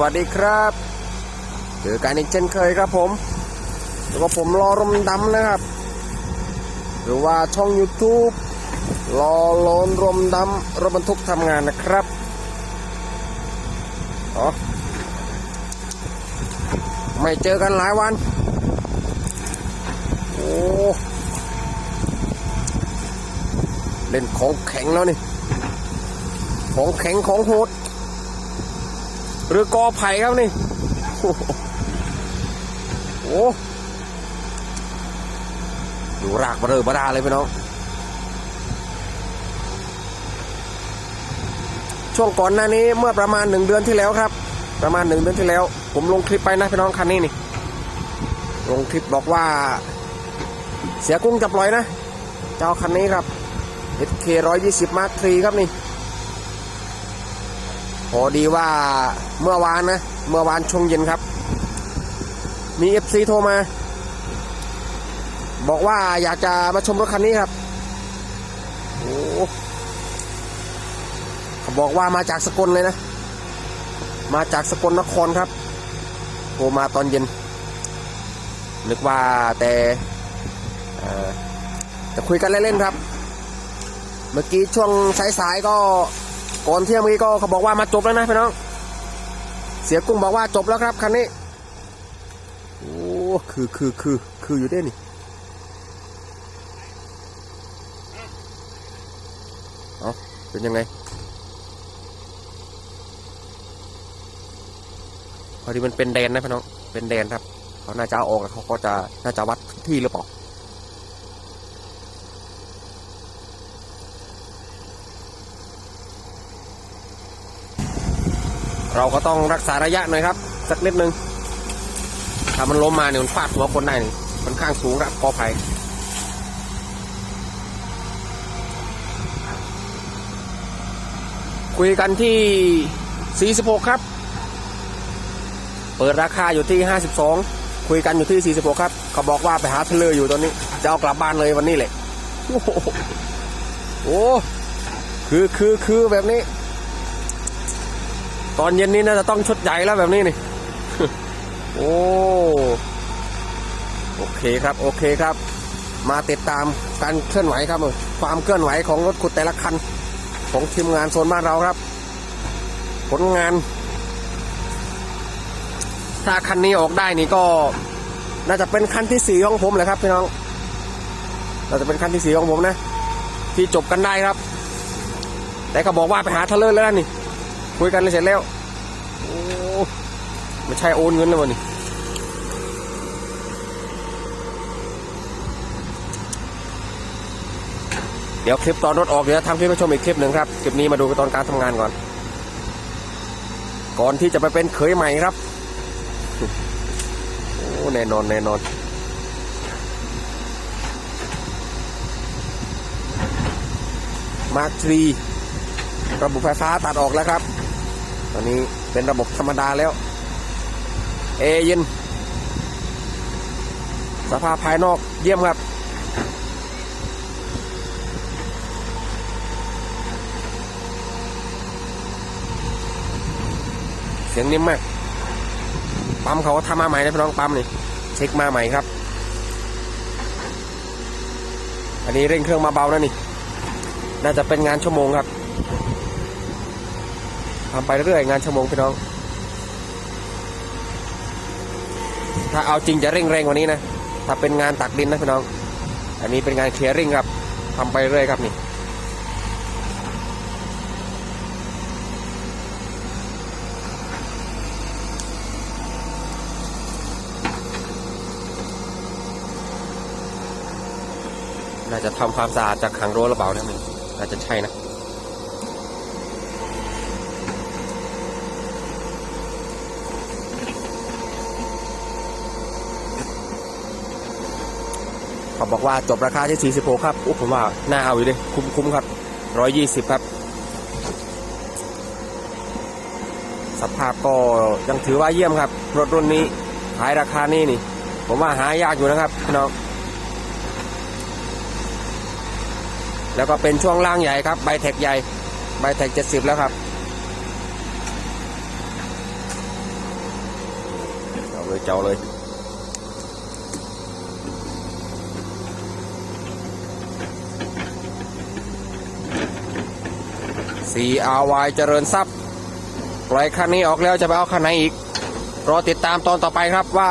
วัสดีครับเจอกันอีกเช่นเคยครับผมแล้วก็ผมรอรมดำนะครับ หรือว่าช่อง YouTube รอโลนรมดำรถบรรทุกทำงานนะครับอ๋อไม่เจอกันหลายวัน โอ้เล่นของแข็งแล้วนี่ ของแข็งของโหด หรือกอไผ่ครับนี่ โอ้โหดูรากบเรอบะดาเลยพี่น้อง ช่วงก่อนหน้านี้เมื่อประมาณหนึ่งเดือนที่แล้วครับ ประมาณหนึ่งเดือนที่แล้ว ผมลงคลิปไปนะพี่น้องคันนี้นี่ ลงคลิปบอกว่า เสียกุ้งจับลอยนะ เจ้าคันนี้ครับ SK 120 Mark III ครับนี่ อดีว่าเมื่อวานนะ เมื่อวานช่วงเย็นครับ มี FC โทรมา บอกว่าอยากจะมาชมรถคันนี้ครับโอ้เขาบอกว่ามาจากสกลเลยนะ มาจากสกลนครครับโทรมาตอนเย็น นึกว่าแต่เอ่อจะคุยกันเล่นๆครับ เมื่อกี้ช่วงสายๆก็ ก่อนเที่ยงเมื่อกี้ก็เขาบอกว่ามาจบแล้วนะพี่น้อง เสียกุ้งบอกว่าจบแล้วครับคันนี้ โอ้คือคือคือคืออยู่ด้วยนี่เอาเป็นยังไง พอดีมันเป็นแดนนะพี่น้อง เป็นแดนครับ เขาน่าจะเอาออกแล้วเขาก็จะน่าจะวัดที่หรือเปล่า เราก็ต้องรักษาระยะหน่อยครับ สักนิดนึง ถ้ามันล้มมาเนี่ยมันฟาดหัวคนได้นี่มันข้างสูงครับกอไผ่คุยกันที่ 46 ครับ เปิดราคาอยู่ที่ 52 คุยกันอยู่ที่ 46 ครับ เขาบอกว่าไปหาเทเลอยู่ตอนนี้ จะเอากลับบ้านเลยวันนี้แหละ โอ้โหโอ้คือคือคือแบบนี้ ตอนเย็นนี้น่าจะต้องชุดใหญ่แล้วแบบนี้นี่ โอ้ โอเคครับ โอเคครับ มาติดตามการเคลื่อนไหวครับ ความเคลื่อนไหวของรถขุดแต่ละคัน ของทีมงานโซนบ้านเราครับ ผลงาน ถ้าคันนี้ออกได้นี่ก็ น่าจะเป็นคันที่สี่ของผมเลยครับพี่น้อง น่าจะเป็นคันที่สี่ของผมนะ ที่จบกันได้ครับ แต่เขาบอกว่าไปหาทะเลอร์แล้วนี่ คุยกันเลยเสร็จแล้ว โอ้ไม่ใช่โอนเงินแล้ววะนี่เดี๋ยวคลิปตอนรถออกเดี๋ยวทำคลิปให้ชมอีกคลิปหนึ่งครับ คลิปนี้มาดูตอนการทำงานก่อน ก่อนที่จะไปเป็นเขยใหม่ครับ โอ้แน่นอนแน่นอนมาร์คทรีระบบไฟฟ้าตัดออกแล้วครับ ตอนนี้เป็นระบบธรรมดาแล้ว เอเย็น สภาพภายนอกเยี่ยมครับเสียงนิ่มมาก ปั๊มเขาก็ทำมาใหม่นะพี่น้องปั๊มนี่เช็คมาใหม่ครับ อันนี้เร่งเครื่องมาเบานะนี่ น่าจะเป็นงานชั่วโมงครับ ทำไปเรื่อยๆงานชั่วโมงพี่น้อง ถ้าเอาจริงจะเร่งแรงกว่านี้นะ ถ้าเป็นงานตักดินนะพี่น้อง อันนี้เป็นงานเคลียร์ริงครับทำไปเรื่อยครับนี่น่าจะทำความสะอาดจากขังรั้วหรือเปล่านะนี่น่าจะใช่นะ เขาบอกว่าจบราคาที่ 46 ครับโอ้ผมว่าน่าเอาอยู่เลย คุ้มคุ้มครับ 120 ครับ สภาพก็ยังถือว่าเยี่ยมครับ รถรุ่นนี้ขายราคานี้นี่ ผมว่าหายากอยู่นะครับพี่น้องแล้วก็เป็นช่วงล่างใหญ่ครับใบแท็กใหญ่ใบแท็ก 70 แล้วครับเลยเจ้าเลย CRY เจริญทรัพย์ปล่อยคันนี้ออกแล้วจะไปเอาคันไหนอีก รอติดตามตอนต่อไปครับว่า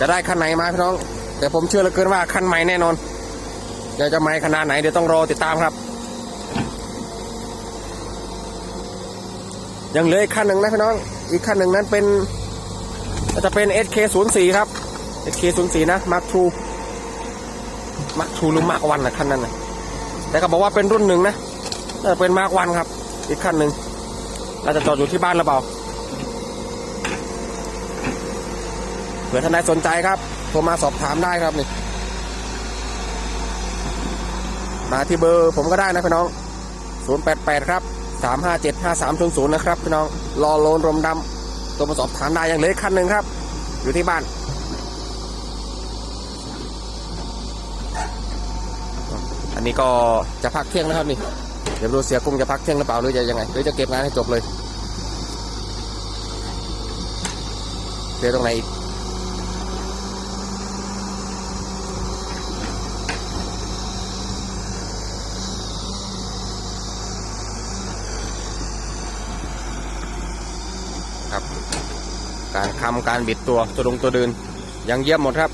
จะได้คันไหนมาพี่น้อง แต่ผมเชื่อเหลือเกินว่าคันใหม่แน่นอนเดี๋ยวจะใหม่ขนาดไหนเดี๋ยวต้องรอติดตามครับ ยังเหลืออีกคันหนึ่งนะพี่น้อง อีกคันหนึ่งนั้นเป็นจะเป็น SK04 ครับ SK04 นะ Mark II Mark II หรือ Mark 1นะคันนั้นนะแต่ก็บอกว่าเป็นรุ่นหนึ่งนะ น่าจะเป็น Mark 1ครับ อีกคันหนึ่งน่าจะจอดอยู่ที่บ้านหรือเปล่าเผื่อท่านใดสนใจครับโทรมาสอบถามได้ครับนี่มาที่เบอร์ผมก็ได้นะพี่น้อง 088 ครับ 357 5300นะครับพี่น้อง รอโลนรมดำโทรมาสอบถามได้อยังเลืออกคันหนึ่งครับ อยู่ที่บ้าน อันนี้ก็จะพักเที่ยงนะครับนี่ ดี๋ยวดูเสียกุ้งจะพักเที่ยงหรือเปล่าหรือจะยังไงหรือจะเก็บงานให้จบเลยเดี๋ยตรงไหนอีกครับ การคำการบิดตัวตัวลงตัวเดินยังเยี่ยมหมดครับ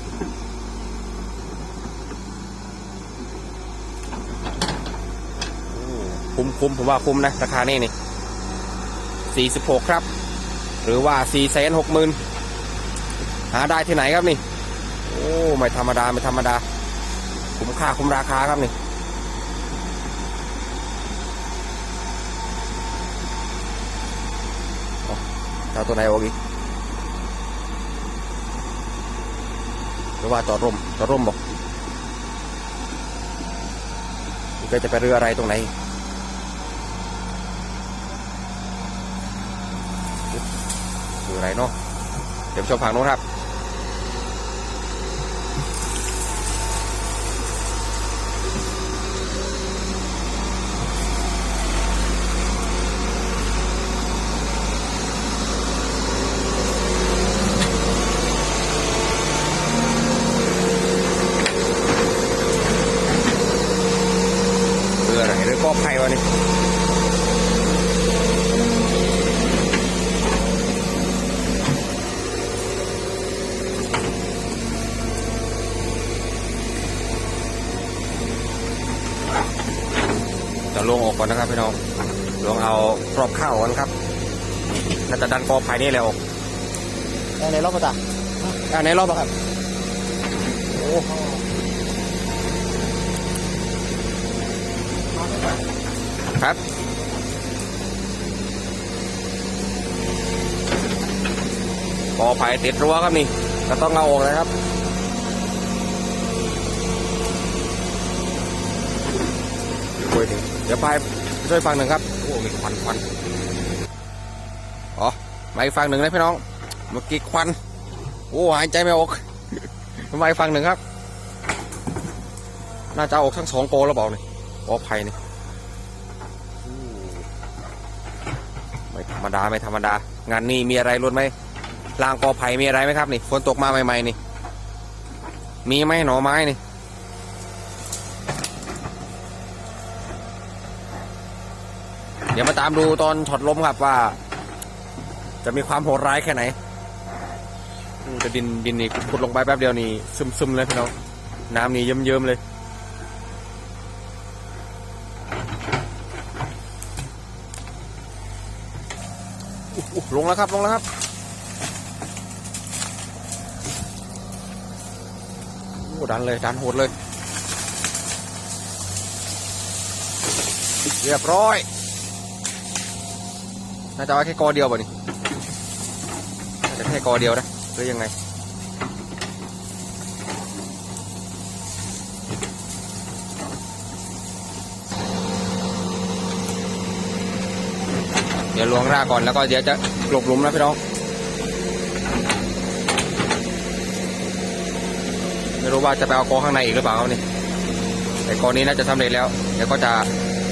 คุ้มคุ้มผมว่าคุ้มนะ ราคานี่นี่สี่สิบหกครับ หรือว่าสี่แสนหกหมื่นหาได้ที่ไหนครับนี่ โอ้ไม่ธรรมดา ไม่ธรรมดา คุ้มค่าคุ้มราคาครับนี่เอาตัวไหนออกอีกหรือว่าจอดร่มจอดร่มบอกแกจะไปเรืออะไรตรงไหน เรืออะไรเนาะเดี๋ยวชมฝั่งโน้นครับ เรืออะไรหรือก็ไผ่วะนี่จะลงออ กก่อนนะครับพี่น้องลงเอาครอบข้าวก่อนครับน่าจะดันกอไผ่นี่แหละออกในรอบประจักษ์อ่าในรอบอะครับโอ้ครับกอไผ่ติดรั้วครับนี่ก็ต้องเอาออกนะครับโอ้ยนี่เดี๋ยวไปช่วยฟังหนึ่งครับ โอ้ มีควันควันอ๋อมาอีกฟังหนึ่งนะพี่น้อง เมื่อกี้ควัน โอ้หายใจไม่ออกมาอีกฟังหนึ่งครับ น่าจะออกทั้งสองโกแล้วเปล่านี่กอไผ่นี่ไม่ธรรมดาไม่ธรรมดา งานนี้มีอะไรรุนไหมลางกอไผ่มีอะไรไหมครับนี่ฝนตกมาใหม่ๆนี่ มีไหมหน่อไม้นี่ ดี๋ยวมาตามดูตอนช็อตล้มครับว่า จะมีความโหดร้ายแค่ไหนอืมจะดินดินนี่ขุดลงไปแป๊บเดียวนี่ซึมซึมๆเลยพี่น้องน้ำนี่เยิ้มเยิ้มๆเลยอุ๊ยอุ๊ยลงแล้วครับลงแล้วครับโอ้ดันเลยดันโหดเลย เรียบร้อย น่าจะเอาแค่กอเดียวป่ะนี่น่าจะแค่กอเดียวนะหรือยังไงเดี๋ยวลวงรากก่อนแล้วก็เดี๋ยวจะกลบหลุมนะพี่น้องไม่รู้ว่าจะไปเอากอข้างในอีกหรือเปล่าครับนี่แต่กอนี้น่าจะสำเร็จแล้ว เดี๋ยวก็จะ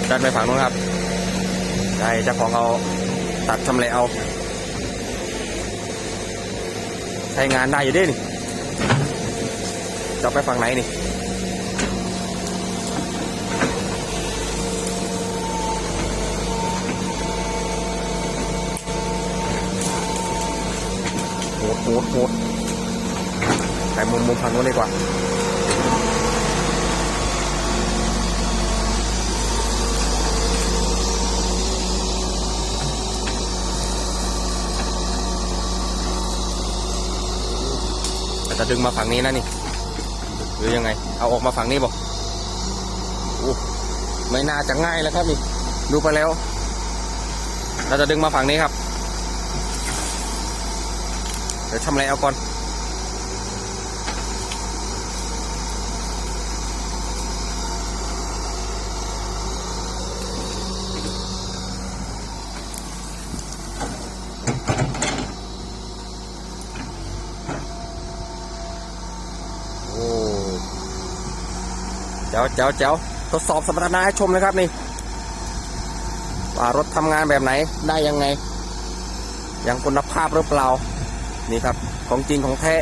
ดันไปฝั่งนู้นครับได้เจ้าของเอา ตัดชำแหละเอา ใช้งานได้อยู่ด้นี่จะไปฝั่งไหนนี่โหดโหดโหดไปมุมมุมฝั่งนู้นดีกว่า จะดึงมาฝั่งนี้นะนี่ หรือยังไง เอาออกมาฝั่งนี้บอกโอ้ไม่น่าจะง่ายแล้วครับนี่ ดูไปแล้ว เราจะดึงมาฝั่งนี้ครับ เดี๋ยวทำอะไรเอาก่อน เจ๋วเจ๋วทดสอบสมรรถนะให้ชมนะครับนี่ว่ารถทำงานแบบไหนได้ยังไง ยังคุณภาพหรือเปล่า นี่ครับ ของจริงของแท้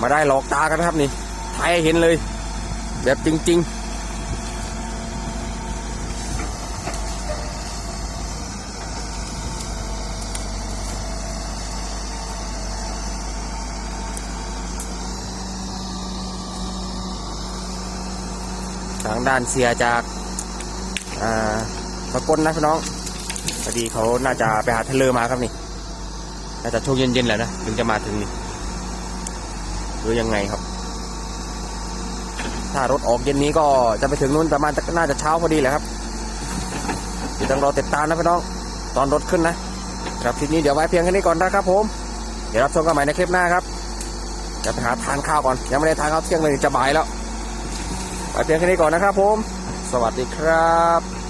มาได้หลอกตากันนะครับนี่ถ่ายเห็นเลย แบบจริง ๆ ทางด้านเสียจากอ่าสกลนะพี่น้องพอดีเขาน่าจะไปหาทะเลมาครับนี่ น่าจะช่วงเย็นๆแหละนะถึงจะมาถึงนี่หรือยังไงครับ ถ้ารถออกเย็นนี้ก็จะไปถึงนู้นประมาณน่าจะเช้าพอดีแหละครับเดี๋ยวต้องรอติดตามนะพี่น้อง ตอนรถขึ้นนะครับคลิปนี้เดี๋ยวไว้เพียงแค่นี้ก่อนนะครับผม เดี๋ยวรับชมกันใหม่ในคลิปหน้าครับจะไปหาทานข้าวก่อน ยังไม่ได้ทานข้าวเที่ยงเลยจะบ่ายแล้ว ไปเพียงแค่นี้ก่อนนะครับผม สวัสดีครับ